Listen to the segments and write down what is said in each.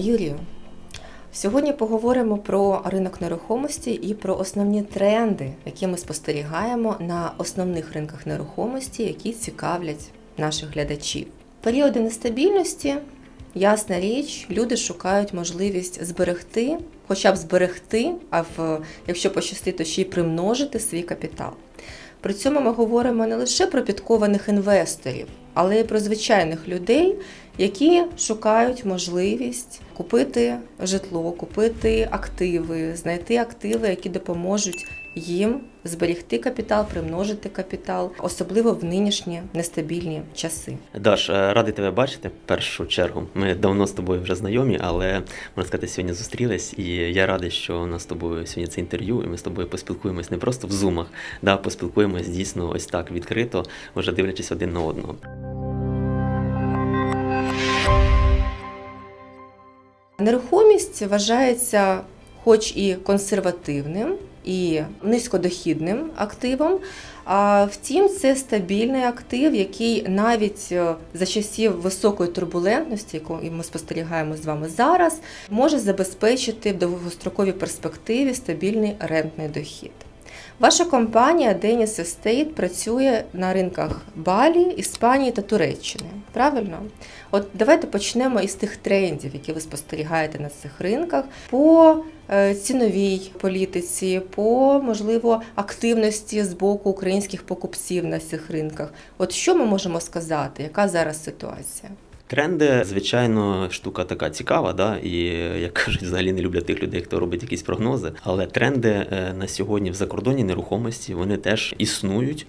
Юрію, сьогодні поговоримо про ринок нерухомості і про основні тренди, які ми спостерігаємо на основних ринках нерухомості, які цікавлять наших глядачів. Періоди нестабільності, ясна річ, люди шукають можливість зберегти, хоча б зберегти, а в, якщо пощастить, то ще й примножити свій капітал. При цьому ми говоримо не лише про підкованих інвесторів, але й про звичайних людей, які шукають можливість купити житло, купити активи, знайти активи, які допоможуть їм зберегти капітал, примножити капітал, особливо в нинішні нестабільні часи. Даш, е, радий тебе бачити в першу чергу. Ми давно з тобою вже знайомі, але можна сказати, сьогодні зустрілись, і я радий, що у нас з тобою сьогодні це інтерв'ю, і ми з тобою поспілкуємось не просто в зумах, да, поспілкуємось дійсно ось так відкрито, вже дивлячись один на одного. Нерухомість вважається, хоч і консервативним, і низькодохідним активом. А втім, це стабільний актив, який навіть е, за часів високої турбулентності, яку ми спостерігаємо з вами зараз, може забезпечити в довгостроковій перспективі стабільний рентний дохід. Ваша компанія Denis Estate працює на ринках Балі, Іспанії та Туреччини. Правильно? От давайте почнемо із тих трендів, які ви спостерігаєте на цих ринках, по е, ціновій політиці, по можливо активності з боку українських покупців на цих ринках. От що ми можемо сказати? Яка зараз ситуація? Тренди, звичайно, штука така цікава, да, і як кажуть, взагалі не люблять тих людей, хто робить якісь прогнози. Але тренди е, на сьогодні в закордонній нерухомості вони теж існують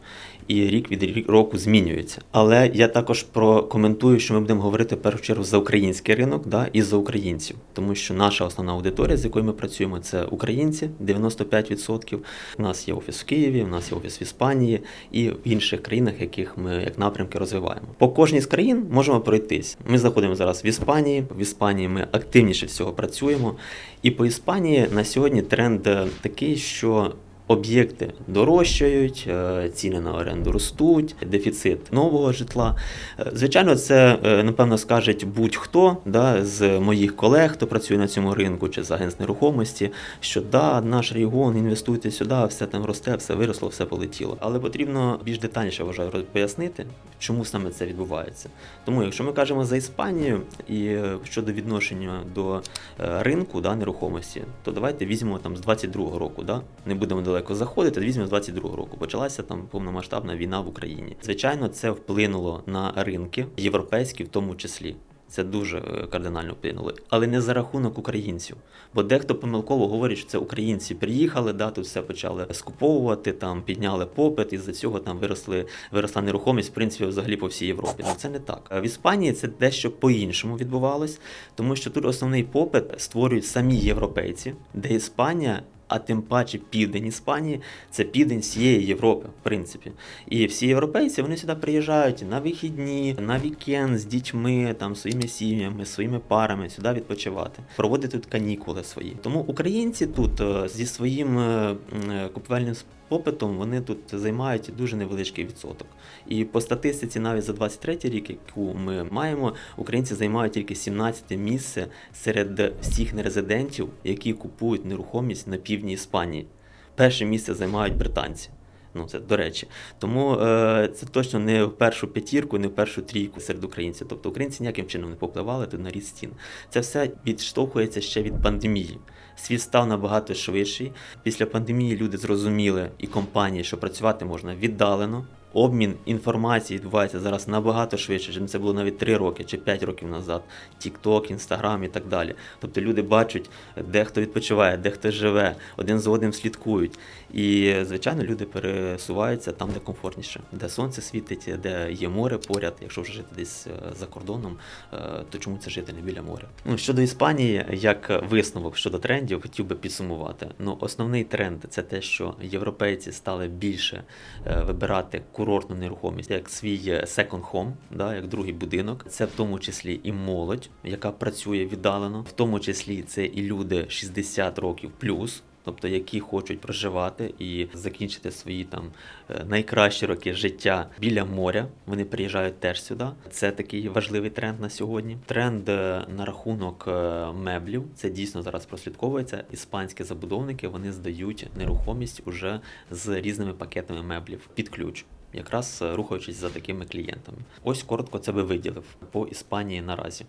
і рік від року змінюються. Але я також прокоментую, що ми будемо говорити в першу чергу за український ринок, да, і за українців, тому що наша основна аудиторія, з якою ми працюємо, це українці, 95%. У нас є офіс в Києві, у нас є офіс в Іспанії і в інших країнах, яких ми як напрямки розвиваємо. По кожній з країн можемо пройтись. Ми знаходимося зараз в Іспанії. В Іспанії ми активніше всього працюємо. І по Іспанії на сьогодні тренд такий, що Об'єкти дорожчають, е, ціни на оренду ростуть, дефіцит нового житла. Е, Звичайно, це е, напевно скаже будь-хто да, з моїх колег, хто працює на цьому ринку чи з агентств нерухомості, що да, наш регіон, інвестуйте сюди, все там росте, все виросло, все полетіло. Але потрібно більш детальніше вважаю пояснити, чому саме це відбувається. Тому, якщо ми кажемо за Іспанію і щодо відношення до ринку да, нерухомості, то давайте візьмемо там з 22-го року. Да? Не будемо далеко заходити, візьмемо з 22-го року. Почалася там повномасштабна війна в Україні. Звичайно, це вплинуло на ринки європейські, в тому числі. Це дуже е, кардинально вплинуло, але не за рахунок українців. Бо дехто помилково говорить, що це українці приїхали, да, тут все почали скуповувати, там підняли попит, і за цього там виросли виросла нерухомість, в принципі, взагалі по всій Європі. Ну це не так. В Іспанії це дещо по-іншому відбувалось, тому що тут основний попит створюють самі європейці, де Іспанія. А тим паче південь Іспанії це південь всієї Європи, в принципі. І всі європейці вони сюди приїжджають на вихідні, на вікенд з дітьми, там своїми сім'ями, своїми парами сюди відпочивати, проводити тут канікули свої. Тому українці тут е, зі своїм е, е, купівельним попитом вони тут займають дуже невеличкий відсоток. І по статистиці, навіть за 23 рік, яку ми маємо, українці займають тільки 17 місце серед всіх нерезидентів, які купують нерухомість на півдні Іспанії. Перше місце займають британці. Ну, це до речі. Тому е, це точно не в першу п'ятірку, не в першу трійку серед українців. Тобто українці ніяким чином не попливали тут на ріст стін. Це все відштовхується ще від пандемії. Світ став набагато швидший. Після пандемії люди зрозуміли і компанії, що працювати можна віддалено. Обмін інформації відбувається зараз набагато швидше, ніж це було навіть 3 роки чи 5 років назад. TikTok, Instagram і так далі. Тобто люди бачать, де хто відпочиває, де хто живе, один за одним слідкують. І, звичайно, люди пересуваються там, де комфортніше, де сонце світить, де є море поряд. Якщо вже жити десь е, за кордоном, е, то чому це жити не біля моря? Ну щодо Іспанії, як висновок щодо трендів, хотів би підсумувати. Ну, основний тренд це те, що європейці стали більше е, вибирати курортну нерухомість як свій second home, да, як другий будинок. Це в тому числі і молодь, яка працює віддалено, в тому числі це і люди 60 років плюс. тобто які хочуть проживати і закінчити свої там е, найкращі роки життя біля моря. Вони приїжджають теж сюди. Це такий важливий тренд на сьогодні. Тренд е, на рахунок е, меблів. Це дійсно зараз прослідковується. Іспанські забудовники вони здають нерухомість уже з різними пакетами меблів під ключ. Якраз е, рухаючись за такими клієнтами. Ось коротко це би виділив по Іспанії наразі.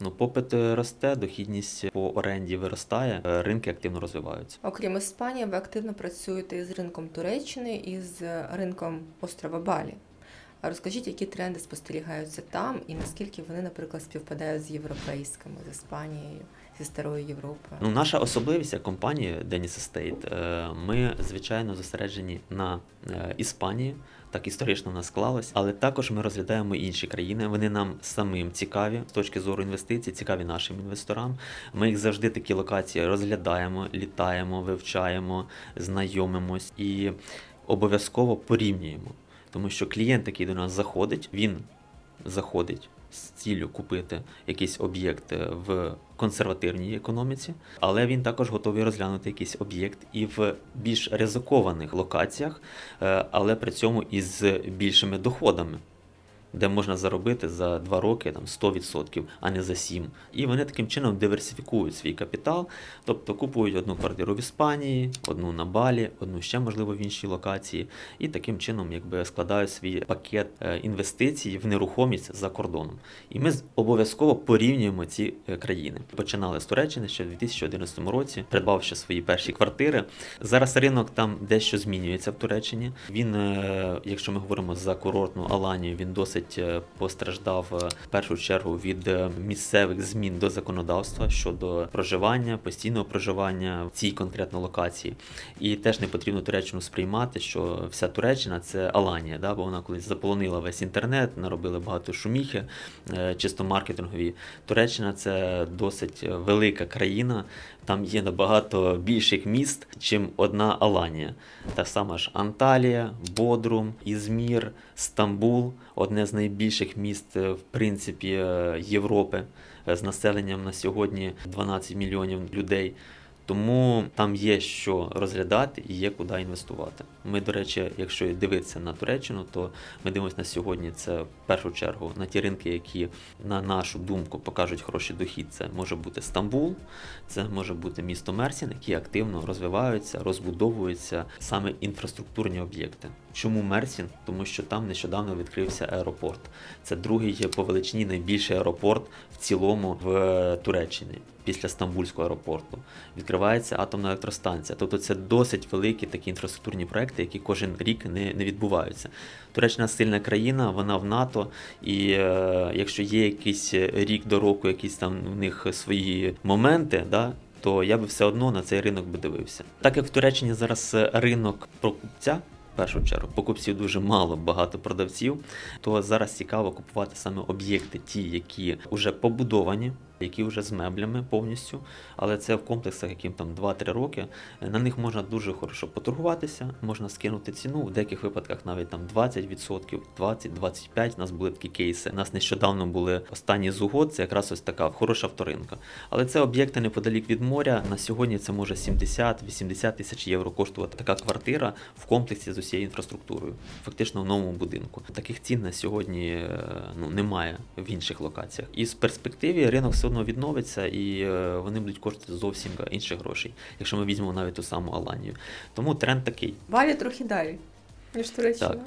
Ну, попит е, росте, дохідність по оренді виростає, е, ринки активно розвиваються. Окрім Іспанії, ви активно працюєте із ринком Туреччини і з ринком острова Балі. Розкажіть, які тренди спостерігаються там, і наскільки вони, наприклад, співпадають з європейськими, з Іспанією, зі старою Європою? Ну, наша особливість як компанії Dennis Estate, е, ми звичайно зосереджені на е, Іспанії. Так історично в нас склалось, але також ми розглядаємо інші країни. Вони нам самим цікаві з точки зору інвестицій, цікаві нашим інвесторам. Ми їх завжди такі локації розглядаємо, літаємо, вивчаємо, знайомимось і обов'язково порівнюємо. Тому що клієнт, який до нас заходить, він заходить з ціллю купити якийсь об'єкт е, в консервативній економіці, але він також готовий розглянути якийсь об'єкт і в більш ризикованих локаціях, е, але при цьому із більшими доходами. Де можна заробити за 2 роки там 100%, а не за 7. І вони таким чином диверсифікують свій капітал, тобто купують одну квартиру в Іспанії, одну на Балі, одну ще можливо в іншій локації, і таким чином якби складають свій пакет е, інвестицій в нерухомість за кордоном. І ми обов'язково порівнюємо ці е, країни. Починали з Туреччини ще в 2011 році, придбавши свої перші квартири. Зараз ринок там дещо змінюється в Туреччині. Він, е, якщо ми говоримо за курортну Аланію, він досить е, постраждав е, в першу чергу від е, місцевих змін до законодавства щодо проживання, постійного проживання в цій конкретно локації. І теж не потрібно Туреччину сприймати, що вся Туреччина це Аланія, да, бо вона колись заполонила весь інтернет, наробили багато шуміхи, чисто маркетингові. Туреччина це досить велика країна. Там є набагато більших міст, чим одна Аланія. Та сама ж Анталія, Бодрум, Ізмір, Стамбул одне з найбільших міст, е, в принципі, е, Європи е, з населенням на сьогодні 12 мільйонів людей. Тому там є що розглядати і є куди інвестувати. Ми, до речі, якщо дивитися на Туреччину, то ми дивимося на сьогодні це в першу чергу на ті ринки, які, на нашу думку, покажуть хороший дохід. Це може бути Стамбул, це може бути місто Мерсін, які активно розвиваються, розбудовуються саме інфраструктурні об'єкти. Чому Мерсін? Тому що там нещодавно відкрився аеропорт. Це другий по величині найбільший аеропорт в цілому в Туреччині після Стамбульського аеропорту. Відкривається атомна електростанція. Тобто це досить великі такі інфраструктурні проекти, які кожен рік не, не відбуваються. Туреччина сильна країна, вона в НАТО, і е, якщо є якийсь рік до року, якісь там у них свої моменти, да, то я би все одно на цей ринок би дивився. Так як в Туреччині зараз ринок покупця. В першу чергу покупців дуже мало, багато продавців. То зараз цікаво купувати саме об'єкти, ті, які вже побудовані, які вже з меблями повністю. Але це в комплексах, яким там 2-3 роки. На них можна дуже хорошо поторгуватися, можна скинути ціну. В деяких випадках навіть там 20%, 20-25%. У нас були такі кейси. У нас нещодавно були останні з угод. Це якраз ось така хороша вторинка. Але це об'єкти неподалік від моря. На сьогодні це може 70-80 тисяч євро коштувати така квартира в комплексі з усією інфраструктурою, фактично в новому будинку. Таких цін на сьогодні е, ну, немає в інших локаціях. І з перспективі ринок все одно відновиться і е, вони будуть коштувати зовсім інших грошей, якщо ми візьмемо навіть ту саму Аланію. Тому тренд такий. Балі трохи далі, ніж Туреччина. Так.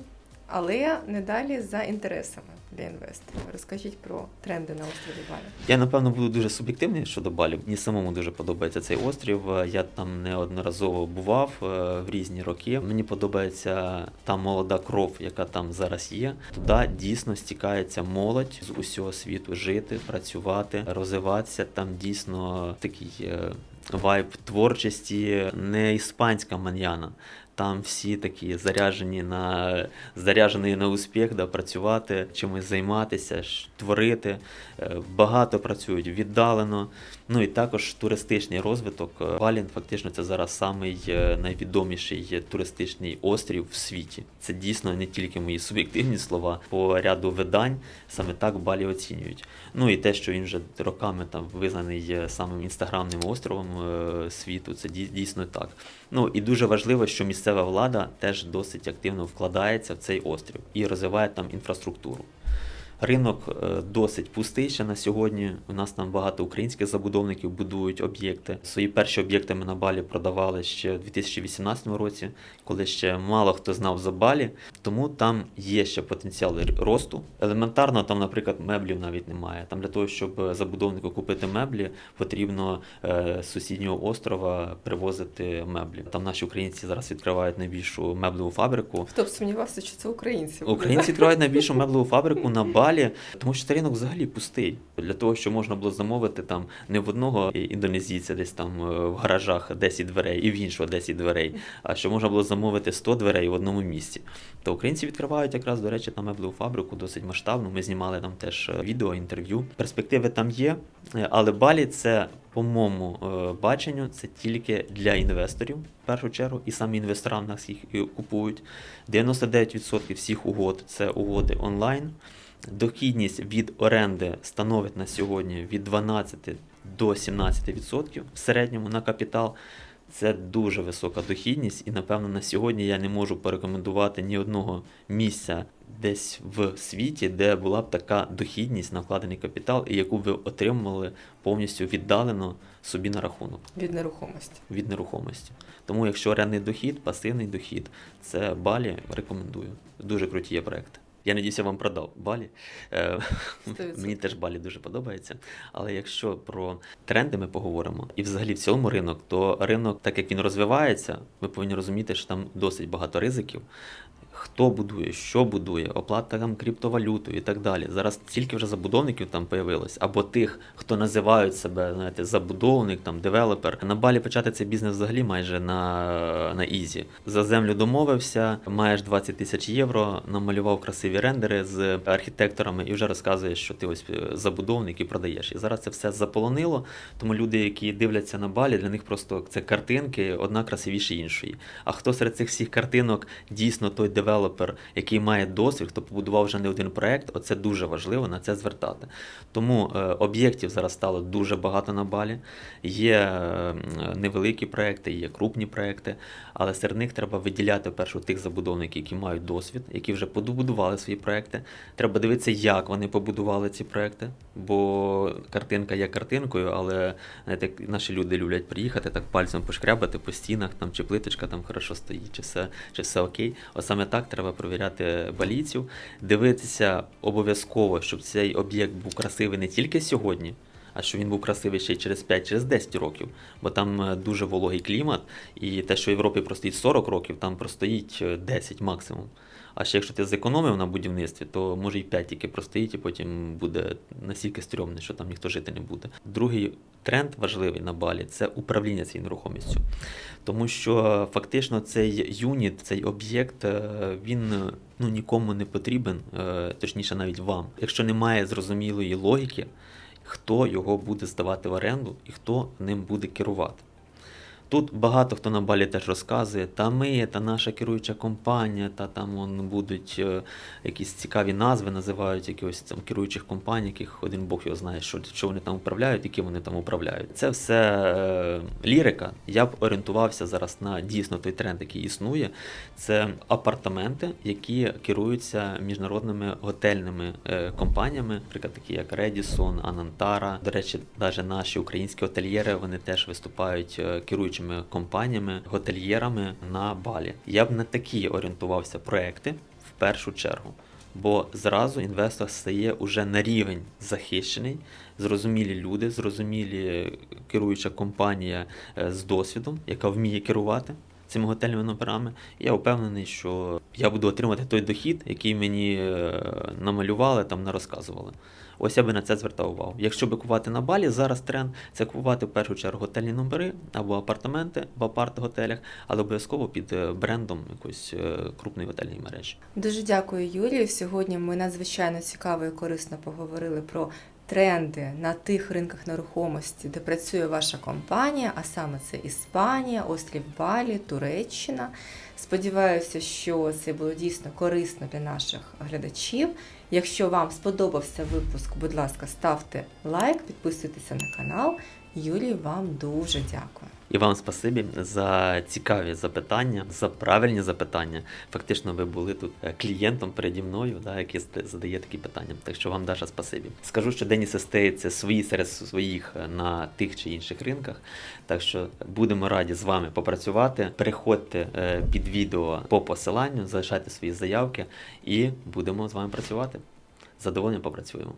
Але не далі за інтересами для інвесторів. Розкажіть про тренди на острові Балі. Я напевно буду дуже суб'єктивний щодо Балі. Мені самому дуже подобається цей острів. Я там неодноразово бував е, в різні роки. Мені подобається та молода кров, яка там зараз є. Туди дійсно стікається молодь з усього світу жити, працювати, розвиватися. Там дійсно такий. е, Вайб творчості не іспанська маньяна. Там всі такі заряжені на заряжені на успіх, да, працювати, чимось займатися, творити. Е, Багато працюють віддалено. Ну і також туристичний розвиток. Балін фактично це зараз самий е, найвідоміший туристичний острів в світі. Це дійсно не тільки мої суб'єктивні слова. По ряду видань саме так Балі оцінюють. Ну і те, що він вже роками там визнаний е, самим інстаграмним островом е, світу, це дійсно так. Ну і дуже важливо, що місцева влада теж досить активно вкладається в цей острів і розвиває там інфраструктуру. Ринок е, досить пустий ще на сьогодні. У нас там багато українських забудовників будують об'єкти. Свої перші об'єкти ми на Балі продавали ще в 2018 році, коли ще мало хто знав за Балі. Тому там є ще потенціал росту. Елементарно, там, наприклад, меблів навіть немає. Там для того, щоб забудовнику купити меблі, потрібно е, з сусіднього острова привозити меблі. Там наші українці зараз відкривають найбільшу меблеву фабрику. Хто б сумнівався, що це українці? Українці відкривають найбільшу меблеву фабрику на Балі, тому що цей ринок взагалі пустий. Для того, щоб можна було замовити там не в одного індонезійця десь там е, в гаражах 10 дверей і в іншого 10 дверей, а що можна було замовити 100 дверей в одному місці. То українці відкривають якраз, до речі, там меблеву фабрику досить масштабну. Ми знімали там теж е, відео, інтерв'ю. Перспективи там є, е, але Балі це. По моєму баченню, це тільки для інвесторів в першу чергу, і самі інвестора в нас їх купують. 99% всіх угод це угоди онлайн. Дохідність від оренди становить на сьогодні від 12 до 17% в середньому на капітал. Це дуже висока дохідність, і напевно на сьогодні я не можу порекомендувати ні одного місця десь в світі, де була б така дохідність на вкладений капітал, і яку ви отримували повністю віддалено собі на рахунок від нерухомості. від нерухомості. Тому, якщо орендний дохід, пасивний дохід, це Балі рекомендую. Дуже круті є проекти. Я надіюся, вам продав Балі. Е. Мені теж Балі дуже подобається. Але якщо про тренди ми поговоримо, і взагалі в цілому ринок, то ринок, так як він розвивається, ви повинні розуміти, що там досить багато ризиків. Хто будує, що будує, оплата там криптовалютою і так далі. Зараз стільки вже забудовників там появилось, або тих, хто називають себе знаєте, забудовник, там девелопер. На балі почати цей бізнес взагалі майже на, на ізі. За землю домовився, маєш 20 тисяч євро, намалював красиві рендери з архітекторами і вже розказуєш, що ти ось е, забудовник і продаєш. І зараз це все заполонило. Тому люди, які дивляться на балі, для них просто це картинки, одна красивіше іншої. А хто серед цих всіх картинок дійсно той девелопер, який має досвід, хто побудував вже не один проект, оце дуже важливо на це звертати. Тому е, об'єктів зараз стало дуже багато на балі. Є е, невеликі проекти, є крупні проекти, але серед них треба виділяти першу тих забудовників, які мають досвід, які вже побудували свої проекти. Треба дивитися, як вони побудували ці проекти, бо картинка є картинкою, але знаєте, наші люди люблять приїхати, так пальцем пошкрябати по стінах, там чи плиточка там хорошо стоїть, чи все, чи все окей. От саме так треба провіряти балійців, дивитися обов'язково, щоб цей об'єкт був красивий не тільки сьогодні. А що він був красивий ще й через 5, через 10 років, бо там е, дуже вологий клімат, і те, що в Європі простоїть 40 років, там простоїть е, 10 максимум. А ще якщо ти зекономив на будівництві, то може і 5 тільки простоїть, і потім буде настільки стрьомне, що там ніхто жити не буде. Другий тренд важливий на балі це управління цією нерухомістю. Тому що фактично цей юніт, цей об'єкт, е, він ну, нікому не потрібен, е, точніше навіть вам. Якщо немає зрозумілої логіки, хто його буде здавати в оренду і хто ним буде керувати. Тут багато хто на балі теж розказує, та ми, та наша керуюча компанія, та там вон будуть е, якісь цікаві назви, називають якихось там керуючих компаній, яких один Бог його знає, що, що вони там управляють, які вони там управляють. Це все е, лірика. Я б орієнтувався зараз на дійсно той тренд, який існує. Це апартаменти, які керуються міжнародними готельними е, компаніями, наприклад, такі як Redison, Анантара. До речі, навіть наші українські готельєри вони теж виступають е, керуючими компаніями, готельєрами на балі. Я б на такі орієнтувався проекти в першу чергу. Бо зразу інвестор стає уже на рівень захищений, зрозумілі люди, зрозумілі керуюча компанія е, з досвідом, яка вміє керувати. цими готельними номерами. Я впевнений, що я буду отримати той дохід, який мені е, намалювали, там не розказували. Ось я би на це звертав увагу. Якщо би купувати на балі, зараз тренд це купувати в першу чергу готельні номери або апартаменти в апарт-готелях, але обов'язково під е, брендом якоїсь е, крупної готельної мережі. Дуже дякую, Юлію. Сьогодні ми надзвичайно цікаво і корисно поговорили про тренди на тих ринках нерухомості, де працює ваша компанія, а саме це Іспанія, острів Балі, Туреччина. Сподіваюся, що це було дійсно корисно для наших глядачів. Якщо вам сподобався випуск, будь ласка, ставте лайк, підписуйтеся на канал. Юлі, вам дуже дякую. І вам спасибі за цікаві запитання, за правильні запитання. Фактично, ви були тут е, клієнтом переді мною, да, який задає такі питання. Так що вам Даша спасибі. Скажу, що Деніс це свої серед своїх е, на тих чи інших ринках. Так що будемо раді з вами попрацювати. Переходьте е, під відео по посиланню, залишайте свої заявки і будемо з вами працювати. З задоволенням попрацюємо.